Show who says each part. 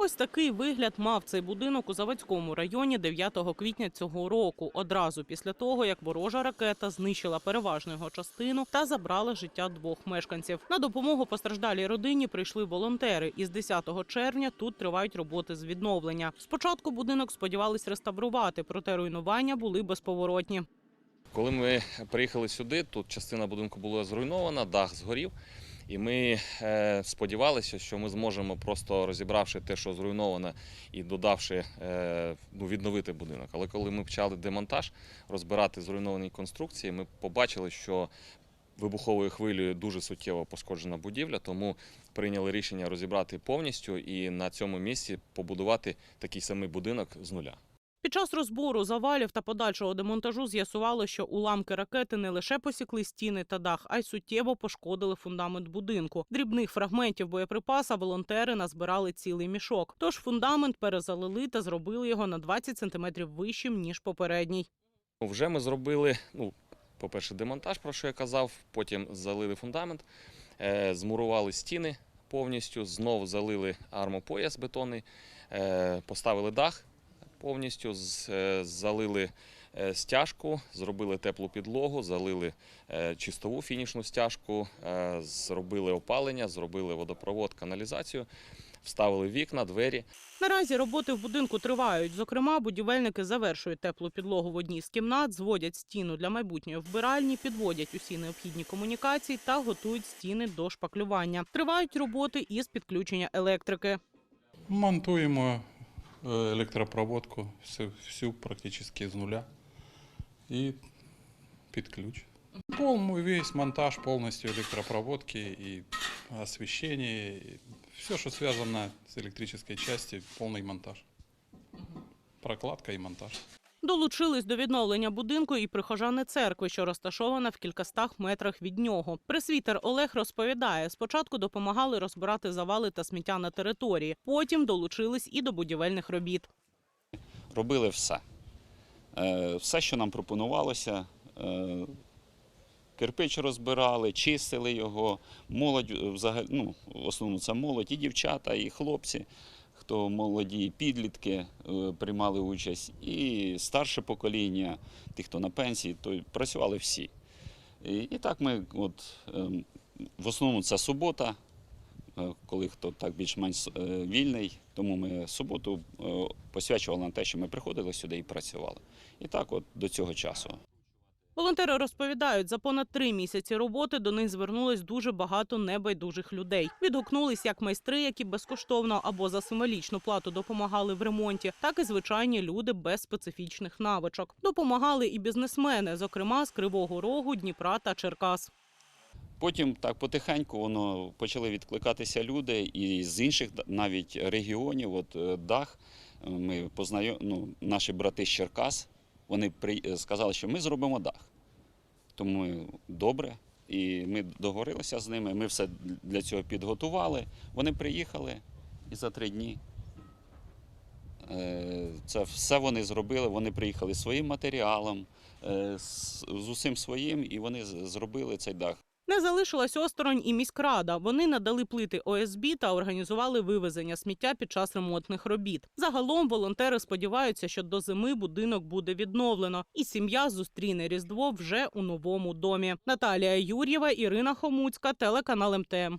Speaker 1: Ось такий вигляд мав цей будинок у Заводському районі 9 квітня цього року. Одразу після того, як ворожа ракета знищила переважну його частину та забрала життя двох мешканців. На допомогу постраждалій родині прийшли волонтери. І з 10 червня тут тривають роботи з відновлення. Спочатку будинок сподівались реставрувати, проте руйнування були безповоротні.
Speaker 2: Коли ми приїхали сюди, тут частина будинку була зруйнована, дах згорів. І ми е, сподівалися, що ми зможемо просто розібравши те, що зруйновано, і додавши е, ну, відновити будинок. Але коли ми почали демонтаж, розбирати зруйновані конструкції, ми побачили, що вибуховою хвилею дуже суттєво пошкоджена будівля, тому прийняли рішення розібрати повністю і на цьому місці побудувати такий самий будинок з нуля.
Speaker 1: Під час розбору завалів та подальшого демонтажу з'ясувало, що уламки ракети не лише посікли стіни та дах, а й суттєво пошкодили фундамент будинку. Дрібних фрагментів боєприпаса волонтери назбирали цілий мішок. Тож фундамент перезалили та зробили його на 20 сантиметрів вищим ніж попередній.
Speaker 2: Вже ми зробили, ну, по-перше, демонтаж, про що я казав, потім залили фундамент, е, змурували стіни повністю, знову залили армопояс бетонний, е, поставили дах повністю, е, залили е, стяжку, зробили теплу підлогу, залили е, чистову фінішну стяжку, зробили опалення, зробили водопровод, каналізацію, вставили вікна, двері.
Speaker 1: Наразі роботи в будинку тривають. Зокрема, будівельники завершують теплу підлогу в одній з кімнат, зводять стіну для майбутньої вбиральні, підводять усі необхідні комунікації та готують стіни до шпаклювання. Тривають роботи із підключення електрики.
Speaker 3: Монтуємо електропроводку всю, всю практично з нуля і під ключ. Полный весь монтаж полностью электропроводки и освещение, и все, что связано с электрической частью, полный монтаж. Прокладка и монтаж.
Speaker 1: Долучились до відновлення будинку і прихожани церкви, що розташована в кількастах метрах від нього. Пресвітер Олег розповідає: спочатку допомагали розбирати завали та сміття на території, потім долучились і до будівельних робіт.
Speaker 4: робили все. Е, Все, що нам пропонувалося. Е, Кирпич розбирали, чистили його. Молодь е, взагалі, ну, в основному це молодь, і дівчата, і хлопці, хто молоді, підлітки е, приймали участь, і старше покоління, ті, хто на пенсії, то працювали всі. І, так ми, от, ем, в основному це субота, е, коли хто так більш-менш е, вільний, тому ми суботу посвячували на те, що ми приходили сюди і працювали. І так, от до цього часу.
Speaker 1: Волонтери розповідають, за понад три місяці роботи до них звернулось дуже багато небайдужих людей. Відгукнулись як майстри, які безкоштовно або за символічну плату допомагали в ремонті, так і звичайні люди без специфічних навичок. Допомагали і бізнесмени, зокрема з Кривого Рогу, Дніпра та Черкас.
Speaker 4: Потім так потихеньку воно почали відкликатися люди і з інших навіть регіонів. От е, дах. Ми познайом... ну, наші брати з Черкас. Вони при... е, сказали, що ми зробимо дах. Тому добре. І ми договорилися з ними. Ми все для цього підготували. Вони приїхали і за три дні. е, Це все вони зробили. Вони приїхали своїм матеріалом, е, з з усім своїм, і вони зробили цей дах.
Speaker 1: Не залишилась осторонь і міськрада. Вони надали плити ОСБ та організували вивезення сміття під час ремонтних робіт. Загалом волонтери сподіваються, що до зими будинок буде відновлено, і сім'я зустріне різдво вже у новому домі. Наталія Юр'єва, Ірина Хомуцька, телеканал МТМ.